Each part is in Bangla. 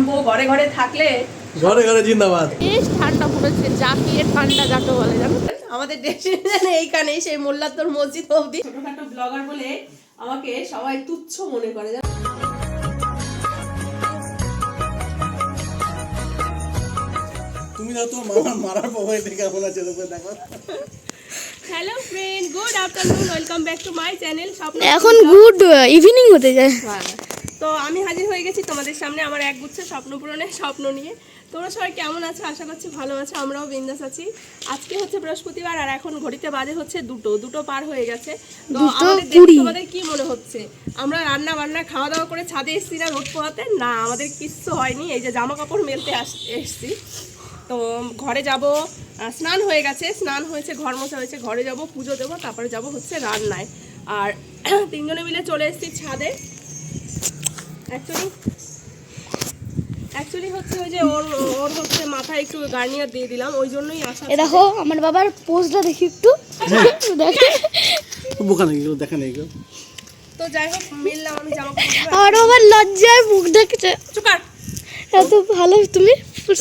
বউ ঘরে ঘরে থাকলে ঘরে ঘরে জিন্দাবাদ বেশ ঠান্ডা পড়েছে ঠান্ডা যাকে বলে জানো আমাদের ডেস্টিনেশন এইখানে সেই মোল্লাত্তর মসজিদ অবধি ছোটখাটো ব্লগার বলে আমাকে সবাই তুচ্ছ মনে করে জানো? তুমি যাও তো মামার মারার প্রভাব দেখে কেমন আছে তোকে দেখো hello friend good afternoon welcome back to my channel এখন গুড ইভিনিং হতে যায় হ্যাঁ। তো আমি হাজির হয়ে গেছি তোমাদের সামনে আমার এক গুচ্ছ স্বপ্ন পূরণের স্বপ্ন নিয়ে। তোমরা সবাই কেমন আছো? আশা করছি ভালো আছো আমরাও বিন্দাস আছি। আজকে হচ্ছে বৃহস্পতিবার আর এখন ঘড়িতে বাজে হচ্ছে দুটো দুটো পার হয়ে গেছে। তো আমাদের দেখে তোমাদের কি মনে হচ্ছে? আমরা রান্না বান্না খাওয়া দাওয়া করে ছাদে এসেছি না রোদ পোহাতে? না আমাদের কিচ্ছু হয়নি এই যে জামা কাপড় মেলতে আস- এসেছি। তো ঘরে যাব স্নান হয়ে গেছে স্নান হয়েছে ঘর মোছা হয়েছে ঘরে যাব পুজো দেবো তারপরে যাব হচ্ছে রান্নায়। আর তিনজনে মিলে চলে এসেছি ছাদে। অ্যাকচুয়ালি অ্যাকচুয়ালি হচ্ছে ওই যে ওর ওর হচ্ছে মাথায় একটু গার্নিয়ার দিয়ে দিলাম ওই জন্যই আসা এ দেখো আমার বাবার পোজটা দেখি একটু। দেখে। বোকা নেই দেখা নেই তো যাই হোক মিললাম আমি জামা কাপড় আর আমার লজ্জায় মুখ দেখছে চুকার এত ভালো তুমি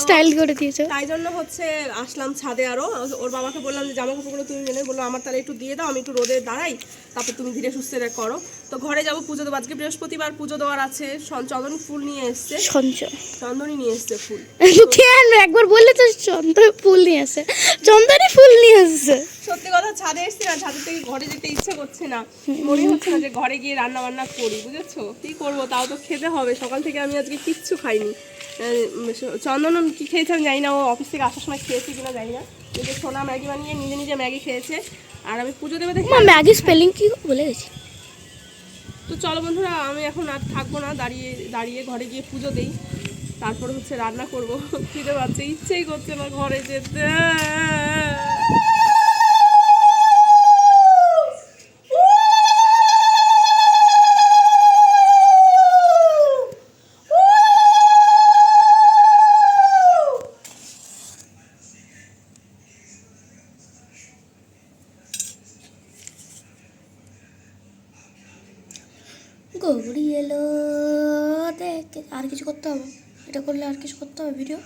স্টাইল করে দিয়েছ। তাই জন্য হচ্ছে আসলাম ছাদে আরও। ওর বাবাকে বললাম যে জামা কাপড়গুলো তুমি মেনে বলল আমার তাহলে একটু দিয়ে দাও আমি একটু রোদে দাঁড়াই তারপর তুমি ধীরে সুস্থে করো। তো ঘরে যাব পুজো দেবো। আজকে বৃহস্পতিবার পুজো দেওয়ার আছে। চন্দন ফুল নিয়ে এসছে। চন্দনই নিয়ে এসছে ফুল। কেন একবার বললে তো চন্দন ফুল নিয়ে আসে। চন্দনে ফুল নিয়ে আসছে। সত্যি কথা ছাদে এসছি না ছাদের থেকে ঘরে যেতে ইচ্ছে করছে না। মনে হচ্ছে না যে ঘরে গিয়ে রান্না বান্না করি বুঝেছ? কি করব তাও তো খেতে হবে। সকাল থেকে আমি আজকে কিচ্ছু খাইনি। চন্দন কি খেয়েছে আমি জানি না ও অফিস থেকে আসার সময় খেয়েছে কিনা জানি না কিন্তু সোনা ম্যাগি বানিয়ে নিজে নিজে ম্যাগি খেয়েছে। আর আমি পুজো দেবে দেখি ম্যাগি স্পেলিং কি বলে গেছি? তো চলো বন্ধুরা আমি এখন আর থাকব না দাঁড়িয়ে দাঁড়িয়ে ঘরে গিয়ে পুজো দিই। তারপর হচ্ছে রান্না করব। খিদে পাচ্ছে ইচ্ছেই করছে না ঘরে যেতে। আর কিছু করতে হবে? এটা করলে আর কিছু করতে হবে ভিডিও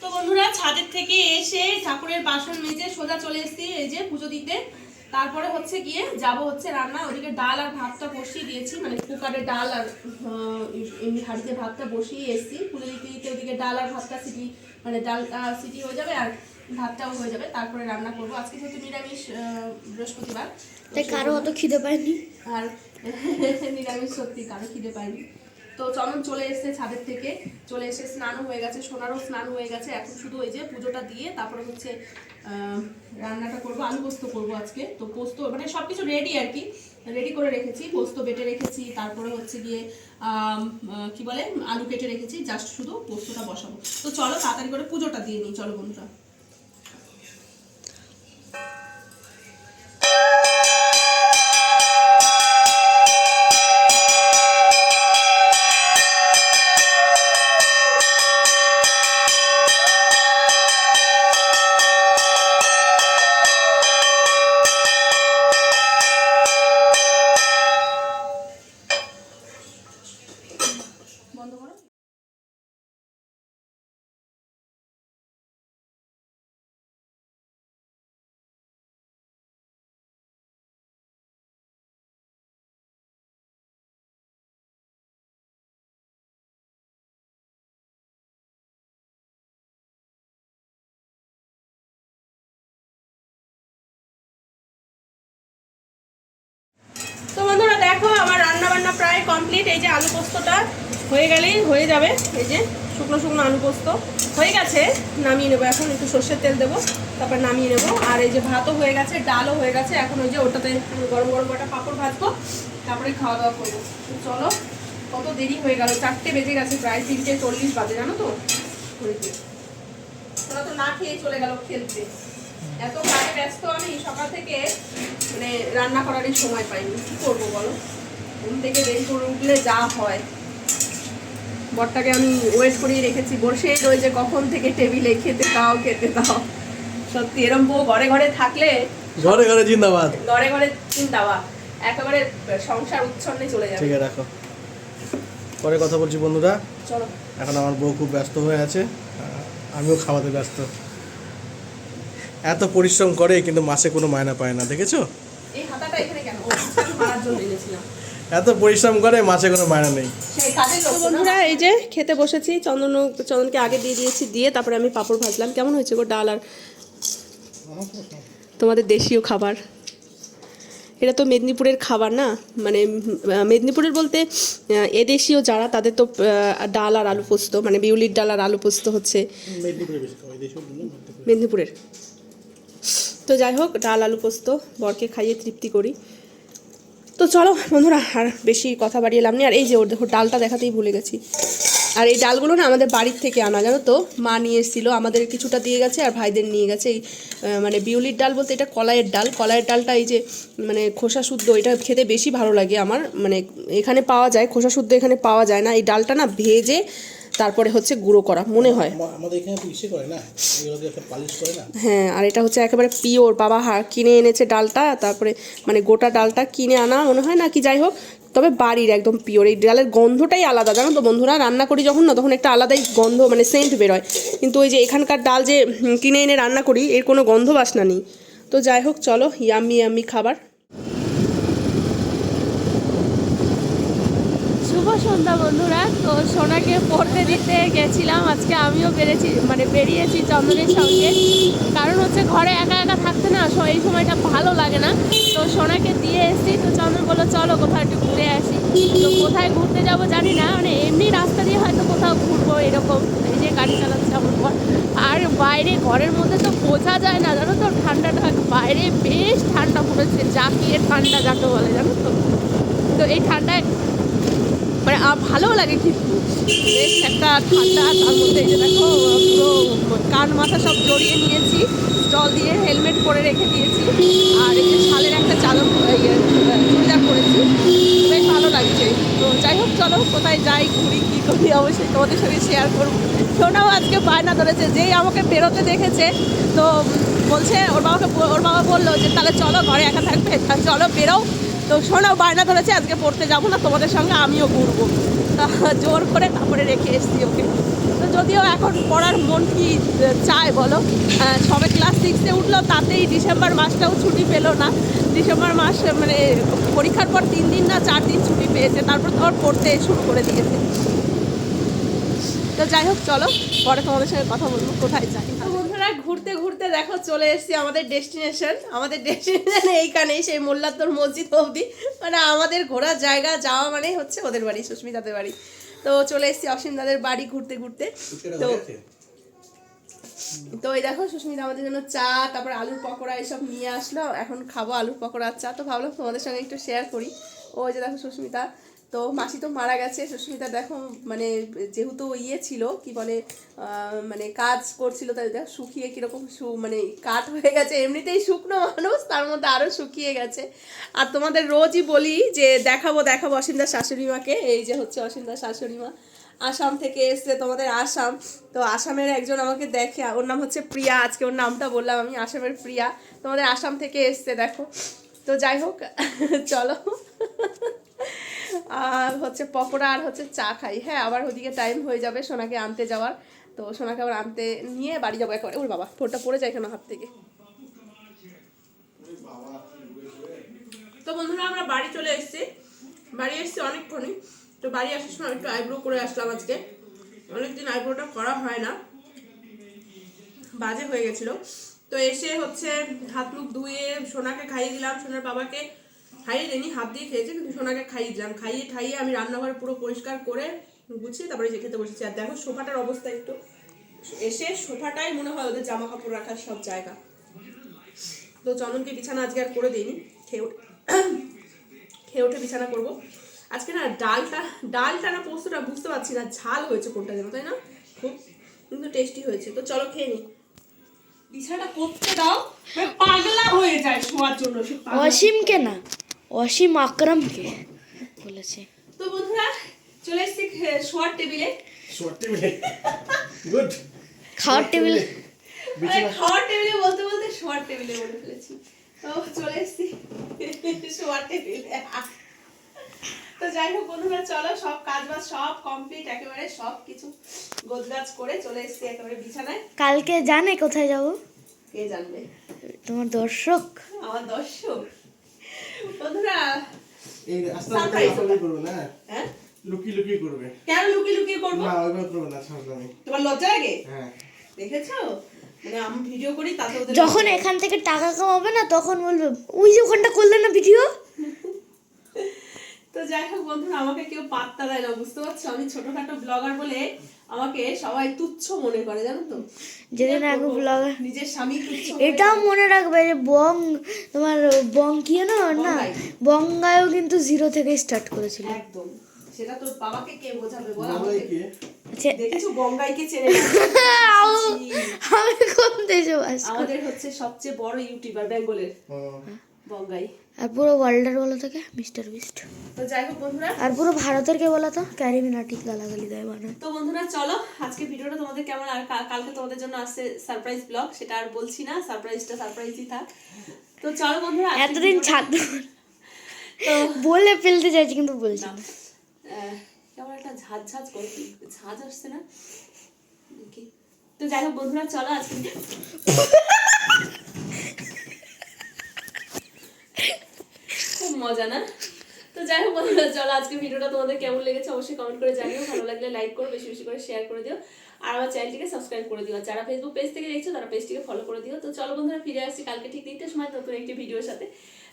তো বন্ধুরা, ছাদের থেকে এসে ঠাকুরের বাসন মেজে সোজা চলে এসেছি, এই যে পুজো দিতে। তারপরে হচ্ছে গিয়ে যাব হচ্ছে রান্না। ওদিকে ডাল আর ভাতটা বসিয়ে দিয়েছি মানে কুকারে ডাল আর এমনি হাঁড়িতে ভাতটা বসিয়ে এসেছি। পুজো দিতে দিতে ওদিকে ডাল আর ভাতটা সিটি মানে ডালটা সিটি হয়ে যাবে আর ভাতটাও হয়ে যাবে। তারপরে রান্না করব। আজকে যেহেতু নিরামিষ বৃহস্পতিবার তাই কারও অত খিদে পায়নি? আর নিরামিষ সত্যি কারও খিদে পাইনি তো চন্দন চলে এসেছে ছাদের থেকে। চলে এসে স্নানও হয়ে গেছে, সোনারও স্নান হয়ে গেছে। এখন শুধু ওই যে পুজোটা দিয়ে তারপরে হচ্ছে রান্নাটা করব, আলু পোস্ত করব আজকে। তো পোস্ত মানে সব কিছু রেডি আর কি। রেডি করে রেখেছি, পোস্ত বেটে রেখেছি, তারপরে হচ্ছে গিয়ে কি বলে, আলু কেটে রেখেছি জাস্ট শুধু পোস্তটা বসাবো। তো চলো তাড়াতাড়ি করে পুজোটা দিয়ে নিই, চলো বন্ধুরা। প্রায় কমপ্লিট এই যে আলু পোস্তটা হয়ে গেলেই হয়ে যাবে। এই যে শুকনো শুকনো আলু পোস্ত হয়ে গেছে, নামিয়ে নেব এখন। একটু সর্ষের তেল দেবো, তারপর নামিয়ে নেব। আর এই যে ভাতও হয়ে গেছে, ডালও হয়ে গেছে। এখন ওই যে ওটাতে গরম গরম কটা পাঁপড় ভাজবো, তারপরে খাওয়া দাওয়া করব। চলো, কত দেরি হয়ে গেল। চারটে বেজে গেছে, প্রায় তিনটে চল্লিশ বাজে, জানো তো? ওরা তো না খেয়ে চলে গেল খেলতে। এত কাজে ব্যস্ত আমি, সকাল থেকে মানে রান্না করারই সময় পাইনি। কি করব বলো? ঘুম থেকে দেরি করে উঠলে যা হয়। বরটাকে আমি ওয়েট করিয়ে রেখেছি। বসেই রয়েছে কখন থেকে টেবিলে খেতে দাও খেতে দাও। সত্যি এরম বউ ঘরে ঘরে থাকলে ঘরে ঘরে জিন্দাবাদ। ঘরে ঘরে চিন্তাবা একেবারে সংসার উচ্ছন্নে চলে যাবে। ঠিক আছে রাখো। পরে কথা বলছি বন্ধুরা। চলো। এখন আমার বউ খুব ব্যস্ত হয়ে আছে। আমিও খাওয়াতে ব্যস্ত। এত পরিশ্রম করে কিন্তু মাসে কোনো মায়না পায় না দেখেছ? এই হাতাটা এখানে কেন? জন্য এনেছিলাম। এত পরিশ্রম করে মাসে কোনো মায়না নেই। বন্ধুরা এই যে খেতে বসেছি চন্দন চন্দনকে আগে দিয়ে দিয়েছি দিয়ে তারপরে আমি পাপড় ভাজলাম। কেমন হয়েছে গো ডাল আর তোমাদের দেশীয় খাবার? এটা তো মেদিনীপুরের খাবার না? মানে মেদিনীপুরের বলতে এদেশীয় যারা তাদের তো ডাল আর আলু পোস্ত মানে বিউলির ডাল আর আলু পোস্ত হচ্ছে। মেদিনীপুরের। তো যাই হোক ডাল আলু পোস্ত বরকে খাইয়ে তৃপ্তি করি। তো চলো বন্ধুরা, আর বেশি কথা বাড়িয়ে লাভ নেই। আর এই যে ওর দেখো, ডালটা দেখাতেই ভুলে গেছি। আর এই ডালগুলো না আমাদের বাড়ির থেকে আনা, জানো তো? মা নিয়ে এসেছিল, আমাদের কিছুটা দিয়ে গেছে আর ভাইদের নিয়ে গেছে। এই মানে বিউলির ডাল বলতে এটা কলাইয়ের ডাল। কলাইয়ের ডালটা এই যে মানে খোসা শুদ্ধ, এটা খেতে বেশি ভালো লাগে আমার। মানে এখানে পাওয়া যায়, খোসা শুদ্ধ এখানে পাওয়া যায় না। এই ডালটা না ভেজে তারপরে হচ্ছে গুঁড়ো করা মনে হয়। আমাদের এখানে তো ইসে করে না এগুলো দিয়ে একটা পালিশ করে না। হ্যাঁ আর এটা হচ্ছে একেবারে পিওর বাবা হা কিনে এনেছে ডালটা তারপরে মানে গোটা ডালটা কিনে আনা মনে হয় না কি যাই হোক। তবে বাড়ির একদম পিওর এই ডালের গন্ধটাই আলাদা জানো তো বন্ধুরা? রান্না করি যখন না তখন একটা আলাদাই গন্ধ মানে সেন্ট বেরোয়। কিন্তু ওই যে এখানকার ডাল যে কিনে এনে রান্না করি এর কোনো গন্ধ বাসনা নেই। তো যাই হোক চলো ইয়াম্মি ইয়াম্মি খাবার। সন্ধ্যা, বন্ধুরা। তো সোনাকে পড়তে দিতে গেছিলাম। আজকে আমিও বেড়েছি মানে বেরিয়েছি চন্দনের সঙ্গে। কারণ হচ্ছে ঘরে একা একা থাকতে না এই সময়টা ভালো লাগে না। তো সোনাকে দিয়ে এসেছি। তো চন্দন বলল, চলো কোথাও একটু ঘুরে আসি। তো কোথায় ঘুরতে যাব জানি না। মানে এমনি রাস্তা দিয়ে হয়তো কোথাও ঘুরবো এরকম। এই যে গাড়ি চালাচ্ছে আমার পর আর বাইরে ঘরের মধ্যে তো বোঝা যায় না, জানো তো ঠান্ডাটা। বাইরে বেশ ঠান্ডা পড়েছে জাকিয়ে ঠান্ডা যাকে বলে, জানো তো। তো এই ঠান্ডায় মানে ভালোও লাগে কিন্তু। বেশ একটা ঠান্ডা তার মধ্যে এই দেখো, পুরো কান মাথা সব জড়িয়ে নিয়েছি, জল দিয়ে হেলমেট পরে রেখে দিয়েছি, আর এই যে শালের একটা চাদর চুড়িদার করেছি বেশ ভালো লাগছে। তো যাই হোক, চলো, কোথায় যাই, ঘুরি, কী করি, অবশ্যই তোমাদের সঙ্গে শেয়ার করব। সোনাও আজকে বায়না ধরেছে, যেই আমাকে বেরোতে দেখেছে, তো বলছে, ওর বাবাকে, ওর বাবা বলল যে, তাহলে চলো, ঘরে একা থাকবে চলো বেরো তো শোনাও বায়না ধরেছে, আজকে পড়তে যাব না, তোমাদের সঙ্গে আমিও ঘুরবো। তা জোর করে তারপরে রেখে এসছি ওকে। তো যদিও এখন পড়ার মন কি চায় বলো? সবে ক্লাস সিক্সে উঠল, তাতেই ডিসেম্বর মাসটাও ছুটি পেল না। ডিসেম্বর মাস মানে পরীক্ষার পর তিন দিন না, চার দিন ছুটি পেয়েছে, তারপর তো আবার পড়তে শুরু করে দিয়েছে। তো যাই হোক, চলো, পরে তোমাদের সঙ্গে কথা বলব, কোথায় যাই। বন্ধুরা ঘুরতে ঘুরতে দেখো চলে এসেছি আমাদের ডেস্টিনেশন আমাদের ডেস্টিনেশন এইখানেই সেই মোল্লাত্তর মসজিদ অবধি। মানে আমাদের ঘোরার জায়গা যাওয়া মানে হচ্ছে ওদের বাড়ি সুস্মিতাদের বাড়ি। তো চলে এসেছি অসীম দাদের বাড়ি ঘুরতে ঘুরতে। তো তো এই দেখো সুস্মিতা আমাদের জন্য চা তারপর আলুর পকোড়া এসব নিয়ে আসলো। এখন খাব আলুর পকোড়া চা। তো ভাবলাম তোমাদের সঙ্গে একটু শেয়ার করি। ওই যে দেখো সুস্মিতা তো মাসি তো মারা গেছে, সুস্মিতা দেখো মানে যেহেতু ইয়ে ছিল, কি বলে মানে কাজ করছিল, তাই দেখো শুকিয়ে কীরকম সু মানে কাঠ হয়ে গেছে, এমনিতেই শুকনো মানুষ, তার মধ্যে আরও শুকিয়ে গেছে। আর তোমাদের রোজই বলি যে দেখাবো দেখাবো অসীমদার শাশুড়ি মাকে, এই যে হচ্ছে অসীমদার শাশুড়ি মা। আসাম থেকে এসছে তোমাদের আসাম, তো আসামের একজন আমাকে দেখে, ওর নাম হচ্ছে প্রিয়া, আজকে ওর নামটা বললাম আমি, আসামের প্রিয়া। তোমাদের আসাম থেকে এসছে, দেখো। তো যাই হোক, চলো। আর হচ্ছে পকোড়া আর হচ্ছে চা খাই। হ্যাঁ আবার ওদিকে টাইম হয়ে যাবে সোনাকে আনতে যাওয়ার। তো সোনাকে আবার আনতে নিয়ে বাড়ি যাব একেবারে। ওর বাবা, ফোনটা পড়ে যায় কেন হাত থেকে? তো বন্ধুরা, আমরা বাড়ি চলে এসেছি। বাড়ি এসেছি অনেকক্ষণই। তো বাড়ি আসার সময় একটু আইব্রো করে আসলাম আজকে। অনেকদিন আইব্রোটা করা হয় না। বাজে হয়ে গেছিল। তো এসে হচ্ছে হাত মুখ ধুয়ে সোনাকে খাইয়ে দিলাম। সোনার বাবাকে খাইয়ে দিইনি হাত দিয়ে খেয়েছে, কিন্তু সোনাকে খাইয়ে দিলাম। খাইয়ে খাইয়ে আমি রান্নাঘর পুরো পরিষ্কার করে গুছিয়ে তারপরে যে খেতে বসেছি। আর দেখো সোফাটার অবস্থা একটু। এসে সোফাটাই মনে হয় ওদের জামা কাপড় রাখার সব জায়গা। তো চন্দনকে বিছানা আজকে আর করে দিইনি। খেয়ে খেয়ে উঠে বিছানা করব। আজকে না ডালটা ডালটা না পোস্তটা বুঝতে পারছি না, ঝাল হয়েছে কোনটা যেন, তাই না? খুব কিন্তু টেস্টি হয়েছে। তো চলো খেয়ে নি। বিছানা করতে দাও মানে পাগলা হয়ে যায় শোয়ার জন্য সে অসীমকে না অসীম আকরামকে বলেছে। তো বন্ধুরা চলে এসেছি শোয়ার টেবিলে। শর্ট টেবিলে? গুড খাওয়ার টেবিল। মানে খাওয়ার টেবিলে বলতে বলতে শোয়ার টেবিলে বলে ফেলেছি। তো চলে এসছি শোয়ার টেবিলে। তো যাই হোক বন্ধুরা চলো সব কাজ বাজ সব কমপ্লিট একেবারে সব কিছু গোজগাজ করে চলে এসছি একেবারে বিছানায়। কালকে জানে কোথায় যাব? কে জানবে? তোমার দর্শক। আমার দর্শক। বন্ধুরা এই আস্তে আস্তে করবে না? হ্যাঁ? লুকিয়ে লুকিয়ে করবে। কেন লুকিয়ে লুকিয়ে করব? না ওইভাবে করবে না সামনে তোমার লজ্জা লাগে? হ্যাঁ। দেখেছ? মানে আমি ভিডিও করি তাতে যখন এখান থেকে টাকা কামাবে না তখন বলবে ওই যে ওখানটা করলে না ভিডিও তো যাই হোক বন্ধুরা আমাকে কেউ পাত্তা দেয় না বুঝতে পারছ? আমি ছোটখাটো ব্লগার বলে আমাকে সবাই তুচ্ছ মনে করে জানো তো? যেদিন করব? ব্লগার নিজের স্বামী তুচ্ছ এটাও মনে রাখবে যে বং তোমার বং কি না না বঙ্গায়ও কিন্তু জিরো থেকে স্টার্ট করেছিল। একদম। সেটা তোর বাবাকে কে বোঝাবে? বল আমাকে। কে? আচ্ছা, দেখেছ? বঙ্গাইকে চেনে? আমি কোন দেশে বাস করি? আমাদের হচ্ছে সবচেয়ে বড় ইউটিউবার বেঙ্গলের। বঙ্গাই আর পুরো ওয়ার্ল্ডের বলো থেকে মিস্টার বিস্ট তো যাই হোক বন্ধুরা আর পুরো ভারতের কে বলো তো ক্যারিমিনাটি গালাগালি দেয় বানায় তো বন্ধুরা চলো আজকে ভিডিওটা তোমাদের কেমন আর কালকে তোমাদের জন্য আসছে সারপ্রাইজ ব্লগ সেটা আর বলছি না সারপ্রাইজটা সারপ্রাইজই থাক। তো চলো বন্ধুরা এতদিন ছাড় তো বলে ফেলতে চাইছি কিন্তু বলছি। কেমন একটা ঝাঁঝ ঝাঁঝ করছি ঝাঁঝ আসছে না? তো যাই হোক বন্ধুরা চলো আজকে খুব মজা না। তো যাই হোক চলো আজকে ভিডিওটা তোমাদের কেমন লেগেছে অবশ্যই কমেন্ট করে জানিও। ভালো লাগলে লাইক করো, বেশি বেশি করে শেয়ার করে দিও। আর আমার চ্যানেলটিকে সাবস্ক্রাইব করে দিও। যারা ফেসবুক পেজ থেকে দেখছ, তারা পেজটিকে ফলো করে দিও। তো চলো বন্ধুরা, ফিরে আসছি কালকে ঠিক তিনটের সময় নতুন একটি ভিডিওর সাথে।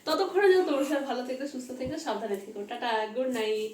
ততক্ষণে যেন তোমার সাথে ভালো থেকো, সুস্থ থেকো, সাবধানে থেকো। Tata good night